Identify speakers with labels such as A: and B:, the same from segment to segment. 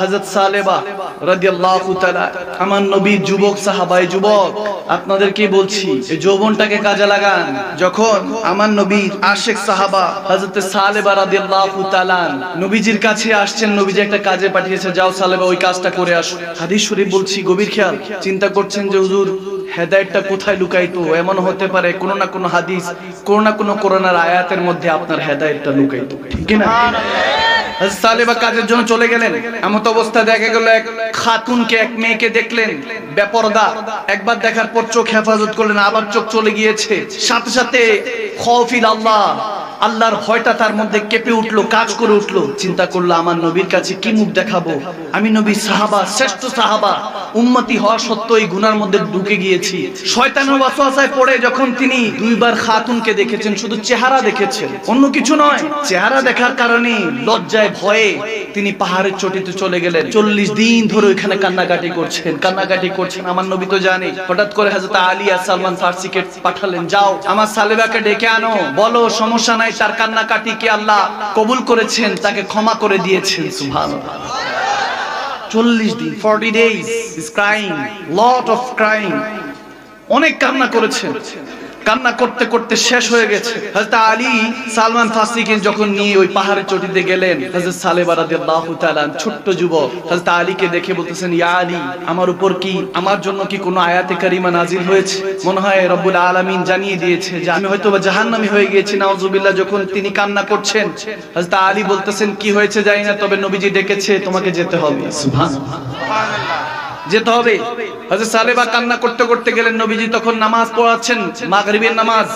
A: হযরত সালেবা রাদিয়াল্লাহু তাআলা, আমার নবীর যুবক সাহাবাই যুবক, আপনাদেরকে বলছি যৌবনটাকে কাজে লাগান। যখন আমার নবীর আশেক সাহাবা হযরত সালেবা রাদিয়াল্লাহু তাআলা, নবীজির কাছে আসছেন, নবীজি একটা কাজে পাঠিয়েছে, যাও সালেবা, ওই কাজটা করে আসো। হাদিস শরীফ বলছি, গভীর খেয়াল, চিন্তা করছেন যে হুজুর, হেদায়েতটা কোথায় লুকাইতো এমন হতে পারে, কোন না কোনো হাদিস, কোনো না কোনো করোনার আয়াতের মধ্যে আপনার হেদায়েতটা লুকাইতো ঠিক না সালেবা কাজের জন্য চলে গেলেন। অবস্থা দেখা গেল, এক মেয়েকে দেখলেন। একবার দেখার পর চোখ হেফাজত করলেন, আবার চোখ চলে গিয়েছে। সাথে সাথে খফিল আল্লাহ। আল্লাহর ভয়টা তার মধ্যে কেঁপে উঠল, কাজ করে উঠল। চিন্তা করল, আমার নবীর কাছে কি মুখ দেখাবো? আমি নবীর সাহাবা, শ্রেষ্ঠ সাহাবা। উম্মতি হওয়া সত্ত্বেও এই গুনার মধ্যে ঢুকে গিয়েছি। শয়তানের ওয়াসওয়াসায় পড়ে যখন তিনি দুইবার খাতুনকে দেখেছেন, শুধু চেহারা দেখেছেন, অন্য কিছু নয়, চেহারা দেখার কারণে লজ্জায় ভয়ে তিনি পাহাড়ের চটিতে চলে গেলেন। চল্লিশ দিন ধরে ওইখানে কান্নাকাটি করছেন কান্নাকাটি করছেন। আমার নবী তো জানে। হঠাৎ করে হাজরত আলী আর সালমান ফার্সিকে পাঠালেন, যাও, আমার সালেবাকে ডেকে আনো। বলো, সমস্যা তার কান্নাকাটি কি আল্লাহ কবুল করেছেন, তাকে ক্ষমা করে দিয়েছেন, সুবহানাল্লাহ। চল্লিশ দিন, forty days is crying, lot of crying. অনেক কান্না করেছেন। কান্না করতে করতে শেষ হয়ে গেছে। হযরত আলী সালমান ফাসিকে যখন নিয়ে ওই পাহাড়ের চটিতে গেলেন, হযরত সালেবা রাদিয়াল্লাহু তাআলা ছোট্ট যুবক, হযরত আলীকে দেখে বলতেছেন, ইয়া আলী, আমার উপর কি, আমার জন্য কি কোনো আয়াতে কারিমা নাজিল হয়েছে? মনে হয় রব্বুল আলামিন জানিয়ে দিয়েছে যে, আমি হয়তো জাহান্নামী হয়ে গিয়েছি, নাউজুবিল্লাহ, যখন তিনি কান্না করছেন। হযরত আলী বলতেছেন, কি হয়েছে জানি না, তবে নবীজি ডেকেছে, তোমাকে যেতে হবে। সুবহানাল্লাহ সুবহানাল্লাহ। যেতে হবে। হযরত সালেবা কান্না করতে করতে গেলেন নবীজি, তখন নামাজ পড়াচ্ছেন, মাগরিবের নামাজ।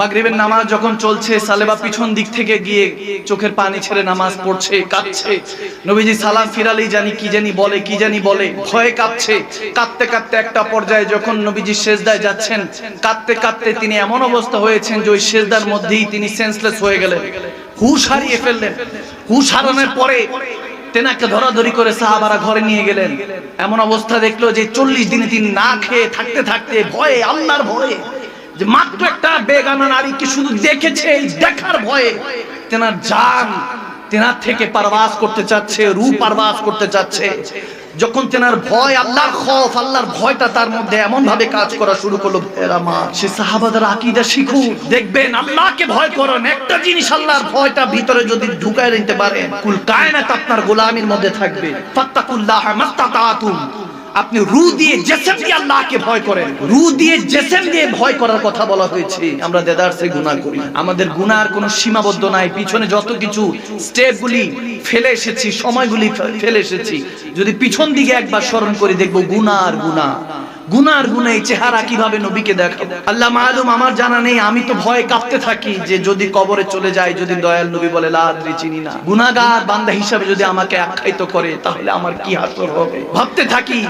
A: মাগরিবের নামাজ যখন চলছে সালেবা পিছন দিক থেকে গিয়ে চোখের পানি ছেড়ে নামাজ পড়ছে, কাঁদছে। নবীজি সালাম ফিরালেই জানি কি জানি বলে, কি জানি বলে, ভয়ে কাঁদছে। কাঁদতে কাঁদতে একটা পর্যায়ে যখন নবীজি সেজদায় যাচ্ছেন, কাঁদতে কাঁদতে তিনি এমন অবস্থা হয়েছেন যে ওই সেজদার মধ্যেই তিনি সেন্সলেস হয়ে গেলেন। হুশ হারিয়ে ফেললেন। হুশ হারানোর পরে তেনাকে ধরাধরি করে সাহাবারা ঘরে নিয়ে গেলেন। এমন অবস্থা দেখল যে চল্লিশ দিনে তিনি না খেয়ে থাকতে থাকতে ভয়ে, আল্লাহর ভয়ে, যে মাত্র একটা বেগানা নারীকে শুধু দেখেছে দেখার ভয়ে, তেনার জান তেনার থেকে পারবাস করতে চাচ্ছে রু পারবাস করতে চাচ্ছে। যখন তেনার ভয়, আল্লাহর খফ, আল্লাহর ভয়টা তার মধ্যে এমন ভাবে কাজ করা শুরু করল ভেরা মা সে সাহাবাদের আকিদা শিখু দেখবেন, আল্লাহকে ভয় করেন একটা জিনিস আল্লাহর ভয়টা ভিতরে যদি ঢুকায় নিতে পারেন, কুল কায়নাত আপনার গোলামির মধ্যে থাকবে। ফাত্তাকুল্লাহ মাস্তাতাতুম। আপনি রু দিয়ে জেসেম দিয়ে আল্লাহকে ভয় করেন। রু দিয়ে জেসেম দিয়ে ভয় করার কথা বলা হয়েছে। আমরা দেদারসে গুনাহ করি। আমাদের গুনার কোনো সীমাবদ্ধ নাই। পিছনে যত কিছু স্টেপগুলি ফেলে এসেছি, সময়গুলি ফেলে এসেছি। যদি পিছন দিকে একবার স্মরণ করে, দেখব গুনার গুনাহ। গুনার গুনে চেহারা কীভাবে নবীকে দেখাবো আল্লাহ মালুম, আমার জানা নেই, আমি তো ভয়ে কাঁপতে থাকি যে যদি কবরে চলে যায়, যদি দয়াল নবী বলে লাদ্রি চিনি না। গুনাগার বান্দা হিসাবে যদি আমাকে আখ্যায়িত করে, তাহলে আমার কি হাসর হবে? ভাবতে থাকি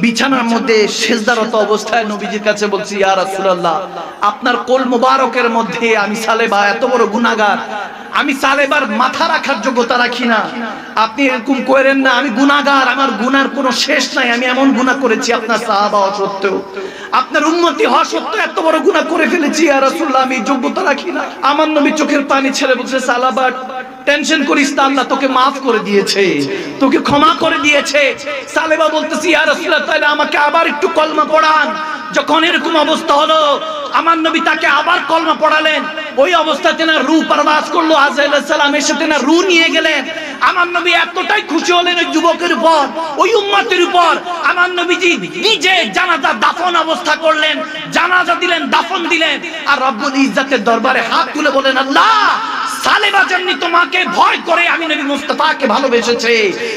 A: বিছানার মধ্যে অবস্থায় নবীজির কাছে বলছি আপনার কোল মোবারকের মধ্যে আমি সালেবা এত বড় গুনাহগার, আমি সালেবার মাথা রাখার যোগ্যতা রাখি না। আপনি এরকম করেন না, আমি গুনাহগার, আমার গুনার কোনো শেষ নাই, আমি এমন গুনাহ করেছি আপনার সাহাবা অসত্ত্বেও। আপনার উন্নতি হওয়া সত্য এত বড় গুণা করে ফেলেছি আর আমি যোগ্যতা রাখি না। আমার নবী চোখের পানি ছেড়ে বলছে সালাবাট টেনশন করিস না, আল্লাহ তোকে মাফ করে দিয়েছে। তোকে ক্ষমা করে দিয়েছে। সালেবা বলতেছি, ইয়া রাসূলুল্লাহ তাহলে আমাকে আবার একটু কলমা পড়ান। যখন এরকম অবস্থা হলো, আমার নবী তাকে আবার কলমা পড়ালেন। ওই অবস্থায় তেনার রূহ পারবাস করল সালাম এসে তেনার রূহ নিয়ে গেলেন। আমার নবী এতটাই খুশি হলেন ওই যুবকের উপর, ওই উম্মতের উপর। আমার নবীজি নিজে জানাজা দাফন অবস্থা করলেন, জানাজা দিলেন, দাফন দিলেন। আর রব্বুল ইজ্জাতের দরবারে হাত তুলে বলেন, আল্লাহ সালেবা যেমনি তোমাকে ভয় করে আমি নবী মুস্তাফাকে ভালোবেসেছে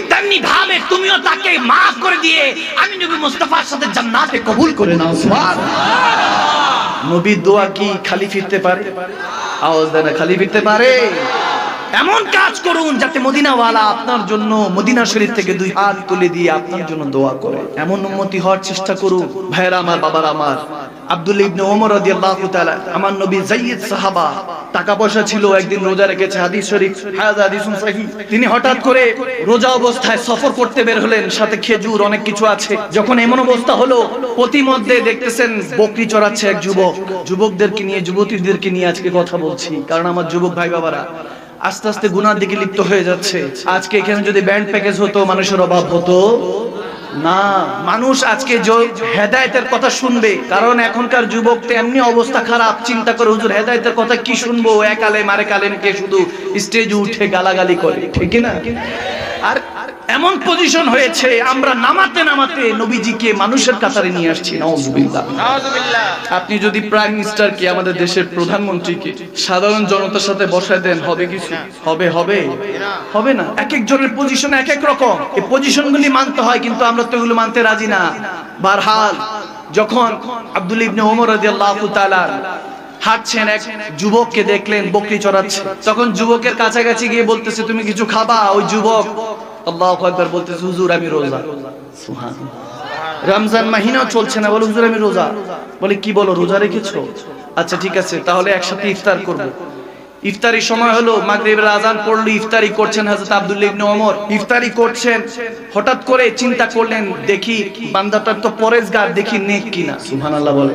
A: তেমনি ভাবে তুমিও তাকে মাফ করে দিয়ে আমি নবী মুস্তাফার সাথে জান্নাতে কবুল করে নাও নবীর দোয়া কি খালি ফিরতে পারে? আওয়াজ দেয় না খালি ফিরতে পারে। এমন কাজ করুন যাতে মদিনাওয়ালা আপনার জন্য মদিনা শরীফ থেকে দুই হাত তুলে দিয়ে আপনার জন্য দোয়া করে। এমন উন্মতি হওয়ার চেষ্টা করুন। ভাইয়েরা আমার বাবার আমার। আব্দুল্লাহ ইবনে ওমর রাদিয়াল্লাহু তাআলা, আমার নবী যায়েদ সাহাবা টাকা পয়সা ছিল, একদিন রোজা রেখেছে, হাদিস শরীফ হাযা হাদিসুন সহিহ। তিনি হঠাৎ করে রোজা অবস্থায় সফর করতে বের হলেন, সাথে খেজুর অনেক কিছু আছে। যখন এমন অবস্থা হলো, প্রতিমধ্যে দেখতেছেন, বকরি চড়াচ্ছে এক যুবক। যুবকদেরকে নিয়ে, যুবতীদেরকে নিয়ে আজকে কথা বলছি, কারণ আমার যুবক ভাই বাবারা আস্তে আস্তে গুনার দিকে লিপ্ত হয়ে যাচ্ছে। আজকে এখানে যদি ব্যান্ড প্যাকেজ হতো, মানুষের অভাব হতো। না, মানুষ আজকে হেদায়তের কথা শুনবে, কারণ এখনকার যুবক তেমনি অবস্থা খারাপ, চিন্তা করে, হুজুর, হেদায়তের কথা কি শুনব? এক আলেম, আরেক আলেমকে শুধু স্টেজে উঠে গালাগালি করে, ঠিক না? আর এমন পজিশন হয়েছে আমরা নামাতে নামাতে নবীজিকে মানুষের কাতারে নিয়ে আসছি নাউজুবিল্লাহ। আপনি যদি প্রাইম মিনিস্টারকে আমাদের দেশের প্রধানমন্ত্রীকে সাধারণ জনতার সাথে বসায় দেন হবে কিছু? হবে হবে? হবে না। এক একজনের পজিশন এক এক রকম। এই পজিশনগুলি মানতে হয় কিন্তু আমরা তো এগুলো মানতে রাজি না। বারহাল যখন আব্দুল ইবনে ওমর রাদিয়াল্লাহু তাআলা হাঁটছেন এক যুবককে দেখলেন বকরি চড়াচ্ছে। তখন যুবকের কাছাকাছি গিয়ে বলতেছে তুমি কিছু খাবা? ওই যুবক আল্লাহু আকবার বলতেছে, হুজুর, আমি রোজা। রমজান মাহিনাও চলছে না, বলে, হুজুর, আমি রোজা। বলে, কি বলো, রোজা রেখেছো? আচ্ছা ঠিক আছে, তাহলে একসাথে ইফতার করব। ইফতারি সময় হলো, মাগরিবের আজান পড়ল ইফতারি করছেন হযরত আব্দুল্লাহ ইবনে ওমর। ইফতারি করছেন, হঠাৎ করে চিন্তা করলেন, দেখি বান্দাটার তো পরেজগার, দেখি নেক কিনা? সুবহানাল্লাহ বলে।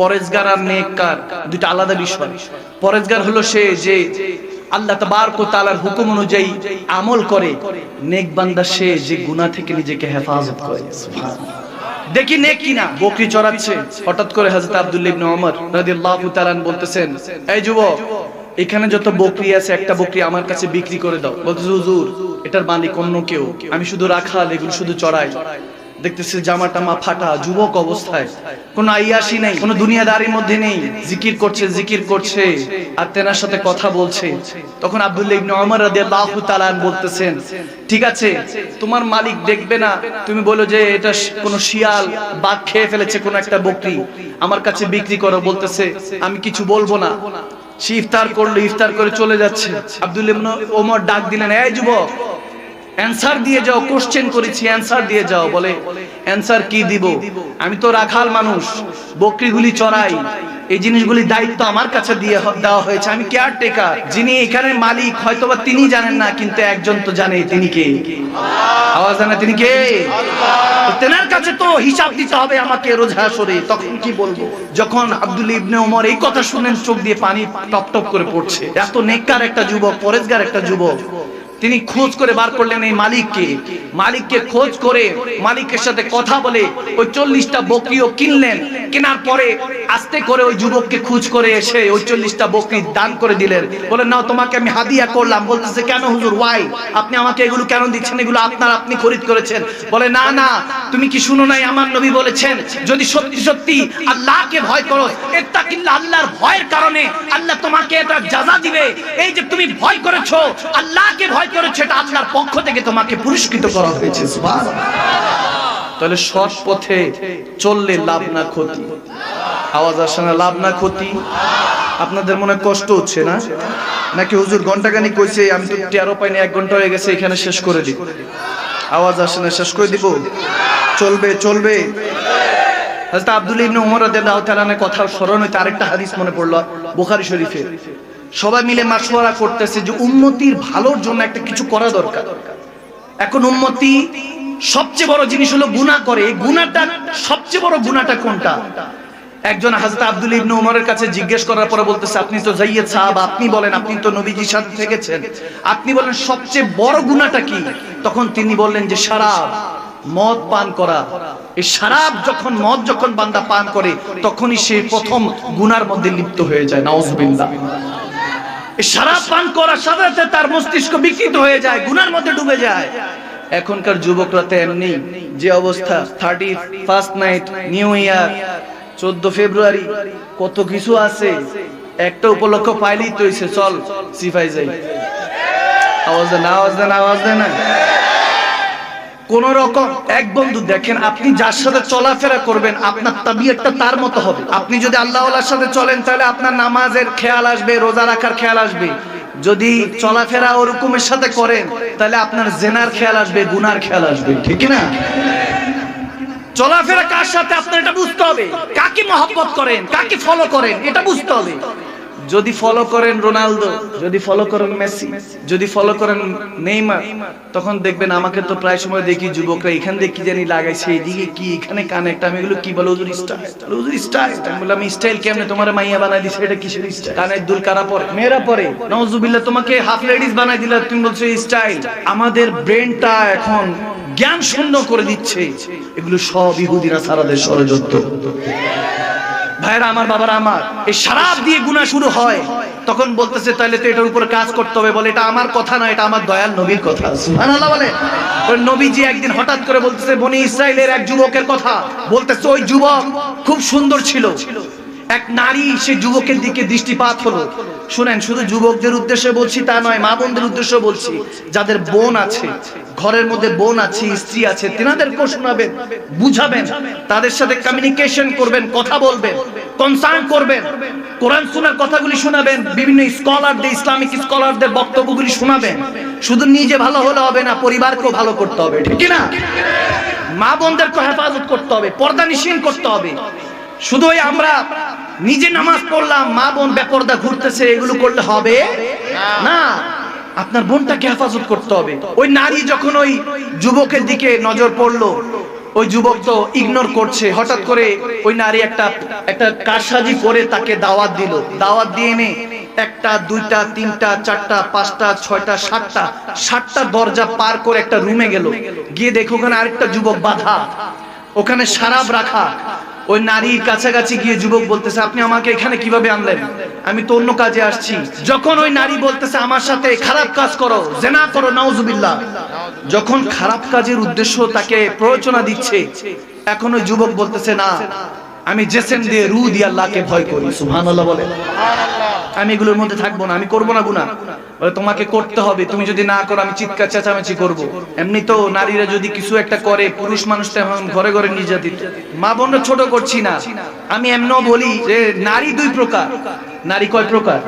A: পরেজগার আর নেককার দুটো আলাদা বিষয়। পরেজগার হলো সে যে আল্লাহ তাআলার হুকুম অনুযায়ী আমল করে। নেক বান্দা সে যে গুনাহ থেকে নিজেকে হেফাজত করে। দেখি নেক কিনা? বকরি চড়াচ্ছে। হঠাৎ করে হযরত আব্দুল্লাহ ইবনে ওমর রাদিয়াল্লাহু তাআলা বলতেছেন, এই যুবক, এখানে যত বকরি আছে, একটা বকরি আমার কাছে বিক্রি করে দাও। বলতেছে, হুজুর, এটার মালিক অন্য কেউ। আমি শুধু রাখাল, এগুলো শুধু চড়াই। দেখতেছে জামা টামা ফাটা, যুবক অবস্থায়। কোনো আইয়াসি নেই, কোনো দুনিয়াদারির মধ্যে নেই। জিকির করছে জিকির করছে, আর তেনার সাথে কথা বলছে। তখন আব্দুল্লাহ ইবনে ওমর রাদিয়াল্লাহু তাআলা বলতেছেন, ঠিক আছে, তোমার মালিক দেখবে না। তুমি বলো যে এটা কোনো শিয়াল বাঘ খেয়ে ফেলেছে কোনো একটা বকরি। আমার কাছে বিক্রি করো। বলতেছে, আমি কিছু বলব না। সে ইফতার করল, ইফতার করে চলে যাচ্ছে। আব্দুল ইবনে ওমর ডাক দিলেন, এই যুবক অ্যানসার দিয়ে যাও কোশ্চেন করেছি অ্যানসার দিয়ে যাও, বলে অ্যানসার কি দিব? আমি তো রাখাল মানুষ, বকরিগুলি চড়াই, এই জিনিসগুলি দায়িত্ব আমার কাছে দিয়ে দেওয়া হয়েছে, আমি কেয়ার টেকার যিনি এখানে মালিক, হয়তোবা তিনি জানেন না, কিন্তু একজন তো জানে তিনি কে? আওয়াজ জানে তিনি কে? তেনার কাছে তো হিসাব দিতে হবে আমাকে রোজ হাসরে, তখন কি বলব? যখন আব্দুল ইবনে ওমর এই কথা শুনেন চোখ দিয়ে পানি টপ টপ করে পড়ছে। এত নেককার একটা যুবক পরেজগার একটা যুবক। তিনি খোঁজ করে বার করলেন এই মালিককে। মালিককে খোঁজ করে মালিকের সাথে কথা বলে ওই চল্লিশটা বকরিও কিনলেন। কেনার পরে আস্তে করে ওই যুবককে খোঁজ করে এসে ওই চল্লিশটা বকরি দান করে দিলেন। বলেন, নাও, তোমাকে আমি হাদিয়া করলাম। বলতেছে, কেন হুজুর ওয়াই আপনি আমাকে এগুলো কেন দিচ্ছেন? এগুলো আপনার আপনি খরিদ করেছেন। বলে, না না, তুমি কি শুনো নাই? আমার নবী বলেছেন, যদি সত্যি সত্যি আল্লাহকে ভয় করো ইত্তাকিল্লাহ আল্লাহর ভয়ের কারণে আল্লাহ তোমাকে এটা জাযা দিবে। এই যে তুমি ভয় করেছ, আল্লাহকে ভয় করেছ, এটা আল্লাহর পক্ষ থেকে তোমাকে পুরস্কৃত করা হয়েছে তাহলে সৎ পথে চললে লাভ না ক্ষতি। আওয়াজ আসে না, লাভ না ক্ষতি? আপনাদের মনে কষ্ট হচ্ছে না? নাকি হুজুর ঘন্টাখানি কইছে, আমি তো টেরো পাইনি, এক ঘণ্টা হয়ে গেছে, এখানে শেষ করে দিব। আওয়াজ আসে না, শেষ করে দিব? চলবে চলবে। হযরত আব্দুল ইবনে ওমর রাদিয়াল্লাহু তাআলার কথা স্মরণ হইতে আরেকটা হাদিস মনে পড়ল, বুখারী শরীফে। সবাই মিলে মাসওয়ারা করতেছে যে উন্নতির ভালোর জন্য একটা কিছু করা দরকার। এখন উম্মতি সবচেয়ে বড় জিনিস হলো গুনাহ করে। এই গুনাহটা সবচেয়ে বড় গুনাহটা কোনটা? একজন হাজরত আব্দুল ইবনে উমরের কাছে জিজ্ঞেস করার পরে বলতেছে, আপনি তো যাইয়েদ সাহাব, আপনি বলেন, আপনি তো নবীজির সাথে থেকেছেন। আপনি বলেন, সবচেয়ে বড় গুনাহটা কি? তখন তিনি বললেন যে শরাব মদ পান করা। এই শরাব যখন, মদ যখন বান্দা পান করে, তখনই সে প্রথম গুনার মধ্যে লিপ্ত হয়ে যায়, নাউজুবিল্লাহ। শরাব পান করার সাথে সাথে তার মস্তিষ্ক বিকৃত হয়ে যায়, গুনার মধ্যে ডুবে যায়। এখনকার যুবকরা তো এমনি, যে অবস্থা thirty first night new year চোদ্দ ফেব্রুয়ারি, কত কিছু আছে। একটা উপলক্ষ পাইলেই তো চল, সিফাই যাই। আওয়াজ দেন আওয়াজ দেন আওয়াজ দেন। না কোন রকম এক বন্ধু দেখেন, আপনি যার সাথে চলাফেরা করবেন, আপনার তাবিয়তটা তার মতো হবে। আপনি যদি আল্লাহর সাথে চলেন, তাহলে আপনার নামাজের খেয়াল আসবে, রোজা রাখার খেয়াল আসবে। যদি চলাফেরা ওরকমের সাথে করেন, তাহলে আপনার জেনার খেয়াল আসবে, গুনার খেয়াল আসবে। ঠিক না? চলাফেরা কার সাথে? আপনার এটা বুঝতে হবে। কাকে মহব্বত করেন, কাকে ফলো করেন, এটা বুঝতে হবে। যদি ফলো করেন রোনালদো, যদি ফলো করেন মেসি, যদি ফলো করেন নেইমার, তখন দেখবেন আমাকে তো প্রায় সময় দেখি যুবকরা এখান দিয়ে কি জানি লাগাইছে এইদিকে কি, এখানে কানেক্ট আমি এগুলো কি বলে হুজুর স্টাইল হুজুর স্টাইল আমি বললাম স্টাইল কেমনে? তোমার মাইয়া বানাই দিছে, এটা কিসের স্টাইল কানের দুল কারা পরে? মেয়েরা পরে। নওজুবিল্লাহ তোমাকে হাফ লেডিস বানাই দিলা, তুমি বলছো স্টাইল আমাদের ব্রেনটা এখন জ্ঞান শূন্য করে দিচ্ছে। এগুলো সব ইহুদিরা সারা দেশ ষড়যন্ত্র। ভাইরা, আমার বাবারা, আমার। এই সারাপ দিয়ে গুনাহ শুরু হয়, তখন বলতেছে তাহলে তো এটার উপর কাজ করতে হবে। বলে, এটা আমার কথা না এটা আমার দয়াল নবীর কথা। সুবহানাল্লাহ বলে। নবীজি একদিন হঠাৎ করে বলতেছে, বনি ইসরাইলের এক যুবকের কথা। বলতেছে, ওই যুবক খুব সুন্দর ছিল। এক নারী সে যুবকের দিকে দৃষ্টিপাত হলো। শুনেন, শুধু যুবকদের উদ্দেশ্যে বলছি তা নয়, মা বোনদের উদ্দেশ্যে বলছি। যাদের বোন আছে, ঘরের মধ্যে বোন আছে, স্ত্রী আছে, তেনাদেরকেও শোনাবেন, বুঝাবেন, তাদের সাথে কমিউনিকেশন করবেন, কথা বলবেন কনসার্ন করবেন, কোরআন শোনার কথাগুলি শোনাবেন, বিভিন্ন স্কলারদের ইসলামিক স্কলারদের বক্তব্যগুলি শোনাবেন। শুধু নিজে ভালো হলে হবে না, পরিবারকেও ভালো করতে হবে, ঠিক না মা বোনদেরকে হেফাজত করতে হবে, পর্দা নিষীন করতে হবে। শুধু আমরা নিজে নামাজ পড়লাম, মা বোন বেপর্দা ঘুরতেছে, এগুলো করলে হবে? না। আপনার বোনটাকে হেফাজত করতে হবে। ওই নারী যখন ওই যুবকের দিকে নজর পড়ল, ওই যুবক তো ইগনোর করছে। হঠাৎ করে ওই নারী একটা একটা কারসাজি করে তাকে দাওয়াত দিল। দাওয়াত দিয়ে এনে একটা, দুইটা, তিনটা, চারটা, পাঁচটা, ছয়টা, সাতটা সাতটা দরজা পার করে একটা রুমে গেল। গিয়ে দেখো ওখানে আরেকটা যুবক বাধা। ওখানে সারাব রাখা। ওই নারীর কাছাকাছি গিয়ে যুবক বলতেছে, আপনি আমাকে এখানে কীভাবে আনলেন? আমি তো অন্য কাজে আসছি। যখন ওই নারী বলতেছে, আমার সাথে খারাপ কাজ করো, জেনা করো, নাউজুবিল্লাহ। যখন খারাপ কাজের উদ্দেশ্য তাকে প্ররোচনা দিচ্ছে, এখন ওই যুবক বলতেছে, না, আমি জেসেন দিয়ে রু দিয়ে আল্লাহকে ভয় করি। সুবহানাল্লাহ বলে। আমি এগুলোর মধ্যে থাকব না, আমি করব না গুনা তোমাকে করতে হবে, তুমি যদি না করো, আমি চিৎকার চেঁচামেচি করব। এমনি তো নারীরা যদি কিছু একটা করে, পুরুষ মানুষটা এখন ঘরে ঘরে নির্যাতিত। মা বোনরা ছোট করছি না। আমি এমনও বলি যে, নারী দুই প্রকার। নারী কয় প্রকার?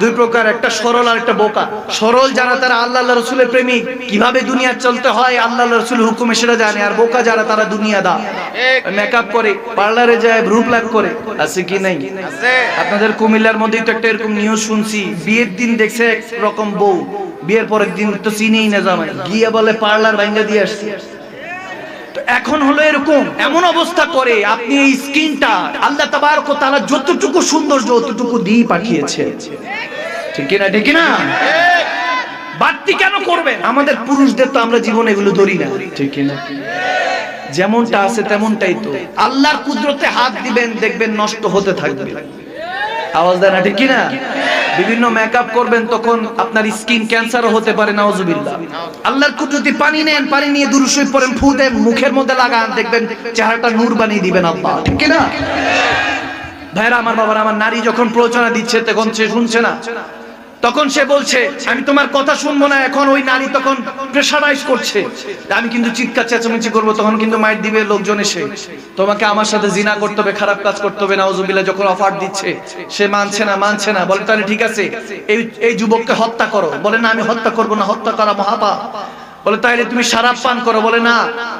A: দুই প্রকার, একটা সরল আর একটা বোকা। সরল যারা, তারা আল্লাহ রসুলের প্রেমিক। কীভাবে দুনিয়া চলতে হয়, আল্লাহ রসুল হুকুমে সেটা জানে। আর বোকা যারা, তারা দুনিয়া দা। মেকআপ করে, পার্লারে যায় ভ্রু প্লাক করে। আছে কি নাই? আপনাদের কুমিল্লার মধ্যেই তো একটা এরকম নিউজ শুনছি। বিয়ের দিন দেখছে এক রকম বউ। বিয়ের পরের দিন তো চিনেই না জামাই। গিয়ে বলে পার্লার ভাঙ্গা দিয়ে আসছে। এখন হলো এরকম, এমন অবস্থা করে আপনি এই স্কিনটা আল্লাহ তাবারক তাআলা যতটুকু সুন্দর, যতটুকু দিয়ে পাঠিয়েছে। ঠিক না ঠিক না বাড়তি কেন করবেন? আমাদের পুরুষদের তো আমরা জীবনে এগুলো ধরি না। ঠিক না যেমনটা আছে তেমনটাই তো। আল্লাহর কুদরতে হাত দিবেন, দেখবেন নষ্ট হতে থাকবে। আওয়াজ দেয় না, ঠিক কি না বিভিন্ন মেকআপ করবেন, তখন আপনার স্কিন ক্যান্সারও হতে পারে নাউজুবিল্লাহ আল্লাহর কুদরতি পানি নেন, পানি নিয়ে দুরুসই পড়েন, ফু দেন, মুখের মধ্যে লাগান, দেখবেন চেহারাটা নূর বানিয়ে দিবেন আল্লাহ। ঠিক না ভাইরা, আমার বাবার, আমার নারী যখন প্ররোচনা দিচ্ছে, তখন সে শুনছে না। তখন সে বলছে, আমি তোমার কথা শুনব না, এখন ওই নারী তখন প্রেশারাইজ করছে। আমি কিন্তু চিৎকার, চেঁচামেচি করব, তখন কিন্তু মাইট দিবে লোকজন এসে। তোমাকে আমার সাথে জিনা করতে হবে, খারাপ কাজ করতে হবে, নাউজুবিল্লাহ, যখন অফার দিচ্ছে, সে মানছে না মানছে না। বলে, তাহলে ঠিক আছে, এই এই যুবককে হত্যা করো। বলে, না, আমি হত্যা করব না, হত্যা করা মহাপাপ। বলে, তাইলে তুমি শারাব পান করো। বলে, না,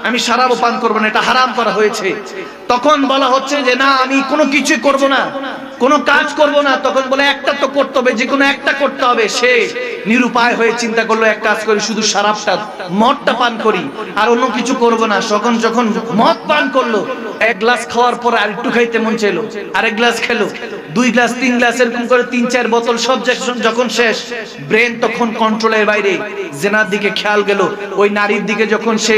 A: আমি শারাবও পান করব না, এটা হারাম করা হয়েছে। তখন বলা হচ্ছে যে, না, আমি কোনো কিছু করব না। কোনো কাজ করব না, তখন বলে একটা তো করতে হবে, যে কোনো একটা করতে হবে। সে নিরুপায় হয়ে চিন্তা করল, এক কাজ করি, শুধু শারাবটা মদটা পান করি, আর অন্য কিছু করব না। তখন যখন মদ পান করল, এক গ্লাস খাওয়ার পর আর একটু খাইতে মন চাইলো, আরেক গ্লাস খেলো, দুই গ্লাস, তিন গ্লাস, এরকম করে তিন, চার বোতল, সব যখন শেষ, ব্রেন তখন কন্ট্রোলের বাইরে, জেনার দিকে খেয়াল গেল। ওই নারীর দিকে যখন সে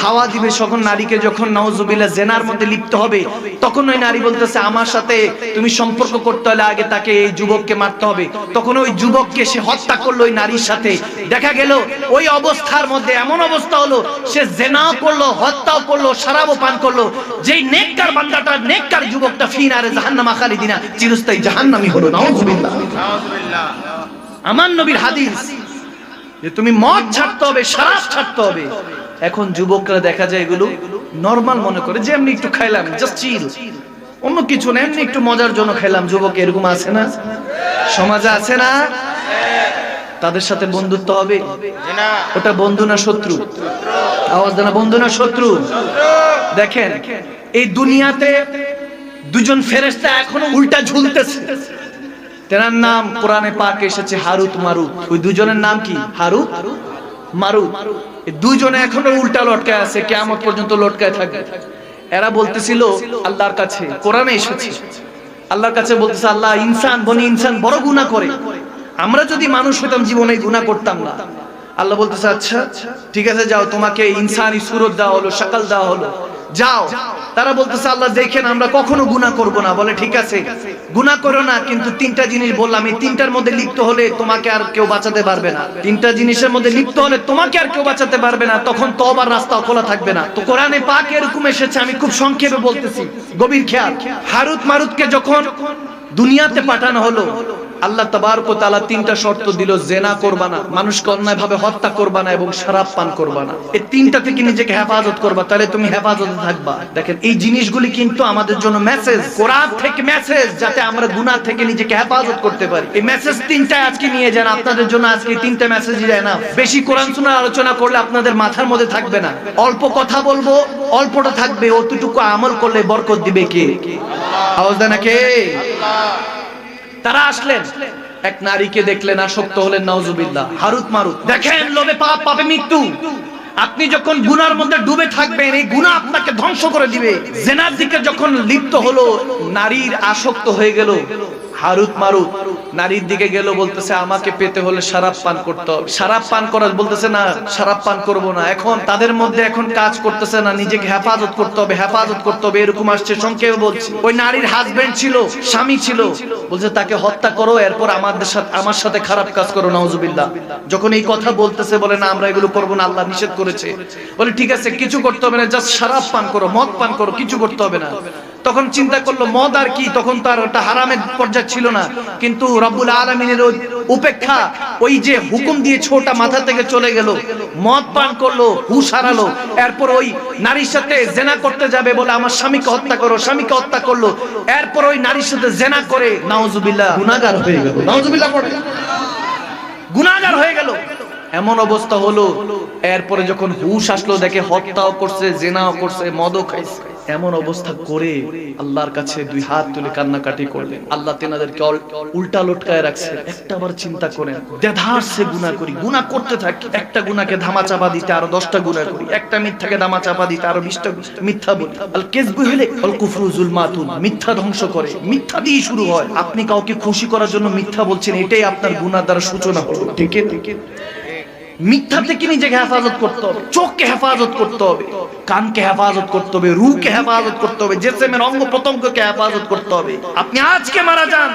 A: ধাওয়া দিবে, তখন নারীকে যখন নওজুবিল্লাহ জেনার মধ্যে লিপ্ত হবে, তখন ওই নারী বলতেছে, আমার সাথে তুমি সম্পর্ক করতে হলে আগে তাকে এই যুবককে মারতে হবে। তখন ওই যুবককে সে হত্যা করল ওই নারীর সাথে। দেখা গেল ওই অবস্থার মধ্যে এমন অবস্থা হলো সে জেনাও করল হত্যাও করল সারাবও পান করল। যেই নেককার বান্দাটা নেককার যুবকটা ফিনারে জাহান্নামা খালিদিনা চিরস্থায়ী জাহান্নামী হলো। নাউজুবিল্লাহ। আমার নবীর হাদিস যে তুমি মদ ছাড়তে হবে শারাব ছাড়তে হবে। এখন যুবকরা দেখা যায় এগুলো নরমাল মনে করে যে এমনি একটু খাইলাম জাস্ট চিল অন্য কিছু না, এমনি একটু মজার জন্য খাইলাম যুবক, এরকম আছে না? সমাজে আছে না? তাদের সাথে বন্ধুত্ব হবে? ওটা বন্ধু না শত্রু? আওয়াজ দেনা বন্ধু না শত্রু? দেখেন, এই দুনিয়াতে দুজন ফেরেশতা এখনও উল্টা ঝুলতেছে। তেনার নাম কোরআনে পাক এসেছে, হারুত মারুত। ওই দুজনের নাম কি? হারুত মারুত। দুজনে এখনও উল্টা লটকায় আছে কেমন পর্যন্ত লটকায় থাকবে। এরা বলতেছিল আল্লাহর কাছে, কোরআনে এসেছে। আল্লাহর কাছে বলতেছে, আল্লাহ ইনসান, বনি ইনসান বড় গুণা করে। আমরা যদি মানুষ হইতাম জীবনে গুণা করতাম না। আল্লাহ বলতেছে আচ্ছা ঠিক আছে, যাও, তোমাকে ইনসানি সুরত দেওয়া হলো সকাল দেওয়া হলো। যাও তারা বলতেছে, আল্লাহ, দেখেন আমরা কখনো গুনাহ করব না। বলে, ঠিক আছে, গুনাহ করো না, কিন্তু তিনটা জিনিস বললাম। এই তিনটার মধ্যে লিপ্ত হলে তোমাকে আর কেউ বাঁচাতে পারবে না। তিনটা জিনিসের মধ্যে লিপ্ত হলে তোমাকে আর কেউ বাঁচাতে পারবে না। তখন তওবার রাস্তা খোলা থাকবে না। তো কোরআনে পাক এরকম এসেছে, আমি খুব সংক্ষেপে বলতেছি। গভীর খেয়াল। হারুত মারুতকে যখন দুনিয়াতে পাঠানো হলো আল্লাহ তাবারক তাআলা তিনটা শর্ত দিল, জেনা করবা না, মানুষকে অন্যায় ভাবে হত্যা করবা না এবং শরাব পান করবা না। এই তিনটা থেকে নিজেকে হেফাজত করবা, তাহলে তুমি হেফাজতে থাকবা। দেখেন, এই জিনিসগুলি কিন্তু আমাদের জন্য মেসেজ কোরআন থেকে মেসেজ যাতে আমরা গুনাহ থেকে নিজেকে হেফাজত করতে পারি। এই মেসেজ তিনটা আজকে নিয়ে যান, আপনাদের জন্য আজকে তিনটা মেসেজ যায় না। বেশি কোরআন শোনার আলোচনা করলে আপনাদের মাথার মধ্যে থাকবে না। অল্প কথা বলব, অল্পটা থাকবে, অতটুকু আমল করলে বরকত দিবে কে? আওয়াজ দেয় না কে? তারা আসলেন। এক নারীকে দেখলেন আসক্ত হলেন নাউজুবিল্লাহ। হারুত মারুত। দেখেন লোভে পাপ পাপে মৃত্যু। আপনি যখন গুনার মধ্যে ডুবে থাকবেন এই গুণা আপনাকে ধ্বংস করে দিবে। জেনার দিকে যখন লিপ্ত হলো নারীর আসক্ত হয়ে গেল। হারুত মারুত। নারীর দিকে গেল বলতেছে, আমাকে পেতে হলে শারাপ পান করতে হবে। শারাপ পান করার বলতেছে, না শারাপ পান করব না। এখন তাদের মধ্যে এখন কাজ করতেছে না, নিজেকে হেফাজত করতে হবে, হেফাজত করতে হবে, এরকম আসছে। সংক্ষেপে বলছি, ওই নারীর হাজবেন্ড ছিল, স্বামী ছিল, বলছে, তাকে হত্যা করো, এরপর আমাদের সাথে, আমার সাথে খারাপ কাজ করো, নাউজুবিল্লাহ। যখন এই কথা বলতেছে, বলে, না, আমরা এগুলো করব না, আল্লাহ নিষেধ করেছে। বলে, ঠিক আছে, কিছু করতে হবে না জাস্ট শারাপ পান করো, মদ পান করো, কিছু করতে হবে না। তখন চিন্তা করল, মদ আর কি, তখন তার ওটা হারামের পর্যায়ে ছিল না। কিন্তু রব্বুল আলমিনের ওই উপেক্ষা, ওই যে হুকুম দিয়ে ছোটা মাথা থেকে চলে গেল, মদ পান করল, হুশ হারালো। এরপর ওই নারীর সাথে জেনা করতে যাবে বলে আমার স্বামীকে হত্যা করো, স্বামীকে হত্যা করল। এরপর ওই নারীর সাথে জেনা করে, নাউজুবিল্লাহ, গুনাহগার হয়ে গেল। নাউজুবিল্লাহ পড়ে। গুনাহগার হয়ে গেল। এমন অবস্থা হলো। এরপরে যখন হুশ আসলো, দেখে হত্যাও করছে, জেনাও করছে, মদও খাইছে। এমন অবস্থা করে আল্লাহর কাছে দুই হাত তুলে কান্নাকাটি করলেন। আল্লাহ তেনাদেরকে উল্টা লটকায় রাখছে। একটা বার চিন্তা করেন, দেধার সে গুনাহ করি, গুনাহ করতে থাকি, একটা গুনাহকে ধামা চাপা দিতে, আরও দশটা গুনাহ করি, একটা মিথ্যাকে ধামা চাপা দিতে, আরও বিশটা মিথ্যা বলি। আল কেসবু হলে অল কুফরু জুলমাতুন, মিথ্যা ধ্বংস করে, মিথ্যা দিয়ে শুরু হয়। আপনি কাউকে খুশি করার জন্য মিথ্যা বলছেন, এটাই আপনার গুনাহ দ্বারা সূচনা হলো। ঠিক আছে মিথ্যা থেকে নিজেকে হেফাজত করতে হবে, চোখকে হেফাজত করতে হবে, কানকে হেফাজত করতে হবে রুকে হেফাজত করতে হবে, জেসেমের অঙ্গ প্রত্যঙ্গকে হেফাজত করতে হবে। আপনি আজকে মারা যান,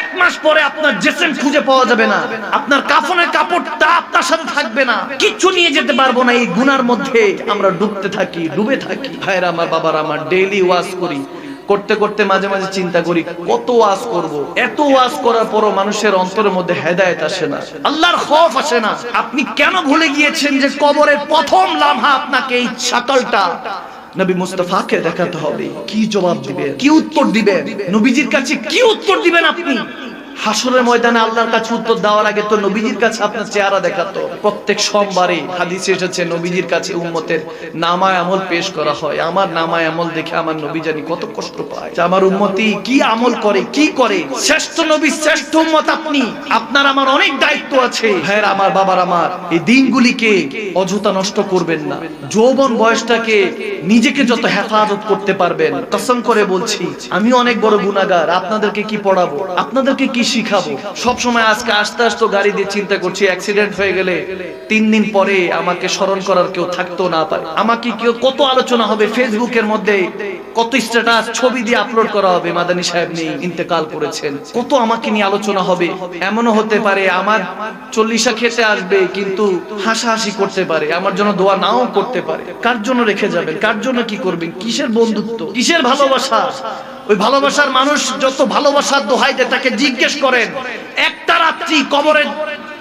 A: এক মাস পরে আপনার জেসেম খুঁজে পাওয়া যাবে না, আপনার কাফনের কাপড়টা আপনার সাথে থাকবে না, কিচ্ছু নিয়ে যেতে পারব না, এই গুনার মধ্যে আমরা ডুবতে থাকি, ডুবে থাকি। ভাইরা, আমার বাবার, আমার ডেইলি ওয়াজ করি। করতে করতে মাঝে মাঝে চিন্তা করি, কত ওয়াজ করব? এত ওয়াজ করার পরও মানুষের অন্তরের মধ্যে হেদায়েত আসে না। আল্লাহর খফ আসে না। আপনি কেন ভুলে গিয়েছেন যে কবরের প্রথম লামহা আপনাকে এই ছাতলটা নবী মুস্তাফাকে দেখাতে হবে? কি জবাব দিবে কি উত্তর দিবে নবীজির কাছে কি উত্তর দিবেন আপনি? হাসরের ময়দানে আল্লাহর কাছে উত্তর দেওয়ার আগে তো নবীজির কাছে আপনার চেহারা দেখাতো প্রত্যেক সোমবারে হাদিসে এসেছে, নবীজির কাছে উম্মতের নামায় আমল পেশ করা হয়। আমার নামায় আমল দেখে আমার নবী জানি কত কষ্ট পায়। যে আমার উম্মতি কি আমল করে, কি করে? শ্রেষ্ঠ নবী, শ্রেষ্ঠ উম্মত আপনি। আপনার আমার অনেক দায়িত্ব আছে। ভাইয়ের আমার বাবার আমার। এই দিনগুলিকে অযথা নষ্ট করবেন না। যৌবন বয়সটাকে নিজেকে যত হেফাজত করতে পারবেন। কসম করে বলছি, আমি অনেক বড় গুনাহগার। আপনাদেরকে কি পড়াবো? আপনাদেরকে কি শিখাবো। সব সময় আজকে আস্তে আস্তে গাড়ি দিয়ে চিন্তা করছি অ্যাক্সিডেন্ট হয়ে গেলে তিন দিন পরে আমাকে স্মরণ করার কেউ থাকতো না পারে। আমাকে কেউ কত আলোচনা হবে ফেসবুকের মধ্যে কত স্ট্যাটাস ছবি দিয়ে আপলোড করা হবে, মাদানী সাহেব নেই, ইন্তেকাল করেছেন। কত আমাকে নিয়ে আলোচনা হবে, এমনও হতে পারে আমার চল্লিশা খেতে আসবে, কিন্তু হাসাহাসি করতে পারে, আমার জন্য দোয়া নাও করতে পারে। কার জন্য রেখে যাবেন? কার জন্য কি করবেন? কিসের বন্ধুত্ব? কিসের ভালোবাসা? ওই ভালোবাসার মানুষ যত ভালোবাসার দোহাই দেয়, তাকে জিজ্ঞেস করেন, একটা রাত্রি কবরে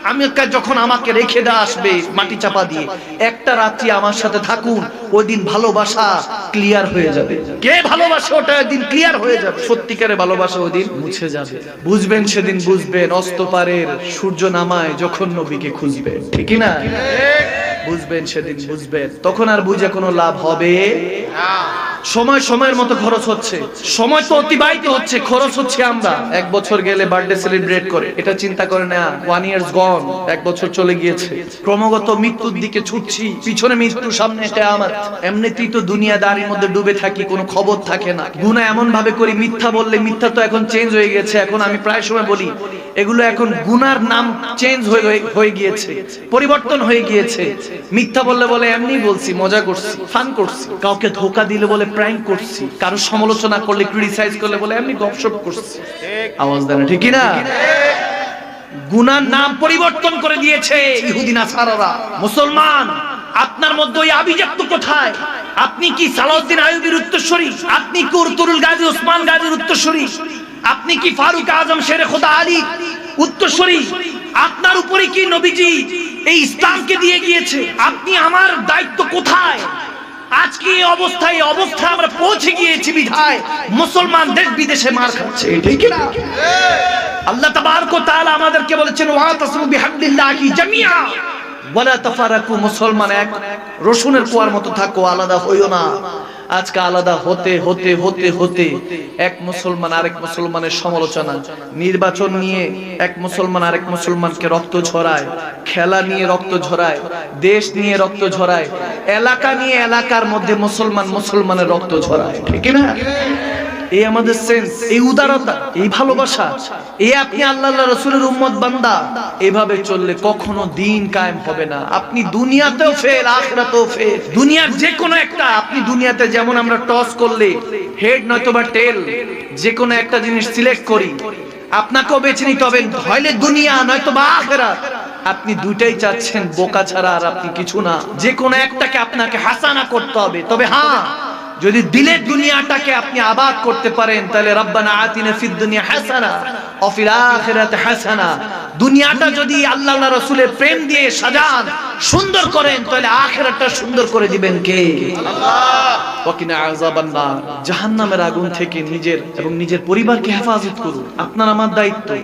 A: আমি যখন আমাকে রেখে দেওয়া আসবে, মাটি চাপা দিয়ে, একটা রাত্রি আমার সাথে থাকুন ওই দিন ভালোবাসা ক্লিয়ার হয়ে যাবে। কে ভালোবাসে? ওটা ওই দিন ক্লিয়ার হয়ে যাবে। সত্যিকারে ভালোবাসা ওই দিন মুছে যাবে। বুঝবেন সেদিন বুঝবেন অস্তপারের সূর্য নামায় যখন নবীকে খুঁজবেন ঠিক না বুঝবেন সেদিন বুঝবেন। তখন আর বুঝে কোনো লাভ হবে? সময় সময়ের মতো খরচ হচ্ছে। সময় তো অতিবাহিত হচ্ছে খরচ হচ্ছে আমরা। এক বছর গেলে বার্থডে সেলিব্রেট করে। এটা চিন্তা করে না ওয়ান ইয়ার্স গন এক বছর চলে গিয়েছে। ক্রমাগত মৃত্যুর দিকে ছুটছি পিছনে মৃত্যু সামনে এটা আমার। এমনিতেই তো দুনিয়াদারির মধ্যে ডুবে থাকি, কোনো খবর থাকে না। গুণা এমন ভাবে করি, মিথ্যা বললে মিথ্যা তো এখন চেঞ্জ হয়ে গেছে। এখন আমি প্রায় সময় বলি, এগুলো এখন গুনার নাম চেঞ্জ হয়ে গিয়েছে, পরিবর্তন হয়ে গিয়েছে। মিথ্যা বললে বলে এমনি বলছি, মজা করছি ফান করছি। কাউকে ধোকা দিলে বলে প্র্যাঙ্ক করছি, কারও সমালোচনা করলে ক্রিটিসাইজ করলে বলে এমনি গপসপ করছি। আওয়াজ দেন, ঠিক না গুনার নাম পরিবর্তন করে দিয়েছে ইহুদি, নাসারারা, মুসলমান। আপনার মধ্যে ওই আভিজাত্য কোথায়? আপনি কি সালাউদ্দিন আইয়ুবীর উত্তরসূরি? আপনি কি উর্তুরুল গাজী ওসমান গাজীর উত্তরসূরি? আপনি কি ফারুক আজম, শেরে খোদা আলী উত্তরসূরি? আপনার উপরে কি নবীজি এই ইসলামকে দিয়ে গিয়েছে? আপনি আমার দায়িত্ব কোথায়? আজকে এই অবস্থায় এই অবস্থায় আমরা পৌঁছে গিয়েছি বিধায়। মুসলমান দেশ বিদেশে মার খাচ্ছে। ঠিক না? আল্লাহ তাবারক তাআলা আমাদেরকে বলেছেন, ওয়া তাসমু বিহাবলিল্লাহি জামিআ। ওয়ালা তাফারাকু, মুসলমান এক। রসুনের কুয়ার মতো থাকো, আলাদা হইও না। আজকে আলাদা হতে হতে হতে হতে এক মুসলমান আরেক মুসলমানের সমালোচনা, নির্বাচন নিয়ে এক মুসলমান আরেক মুসলমানকে রক্ত ঝরায়, খেলা নিয়ে রক্ত ঝরায়, দেশ নিয়ে রক্ত ঝরায়, এলাকা নিয়ে এলাকার মধ্যে মুসলমান মুসলমানের রক্ত ঝরায়, ঠিক না এই আমাদের সেন্স এই উদারতা, এই ভালোবাসা, এই আপনি আল্লাহ রসুলের উম্মত বান্দা, এভাবে চললে কখনো দিন কায়েম হবে না। আপনি দুনিয়াতেও ফেল আখরাতেও ফেল দুনিয়ার যে কোনো একটা, আপনি দুনিয়াতে যেমন আমরা টস করলে হেড নয়তো বা টেল যে কোনো একটা জিনিস সিলেক্ট করি, আপনাকেও বেছে নিতে হবে হইলে দুনিয়া নয়তো বা আখেরাত। আপনি দুইটাই চাচ্ছেন, বোকা ছাড়া আর আপনি কিছু না। যে কোনো একটাকে আপনাকে হাসানা করতে হবে। তবে হ্যাঁ যদি দিলের দুনিয়াটাকে আপনি আবাদ করতে পারেন, তাহলে রব্বানা আতিনা ফিদ দুনিয়া হাসানা ওয়া ফিল আখিরাতি হাসানা। দুনিয়াটা যদি আল্লাহ রাসূলের প্রেম দিয়ে সাজান, সুন্দর করেন, তাহলে আখিরাতটা সুন্দর করে দিবেন কে? আল্লাহ। ওয়াকিনা আযাবান নার জাহান্নামের আগুন থেকে নিজের এবং নিজের পরিবারকে হেফাজত করুন। আপনার আমার দায়িত্ব।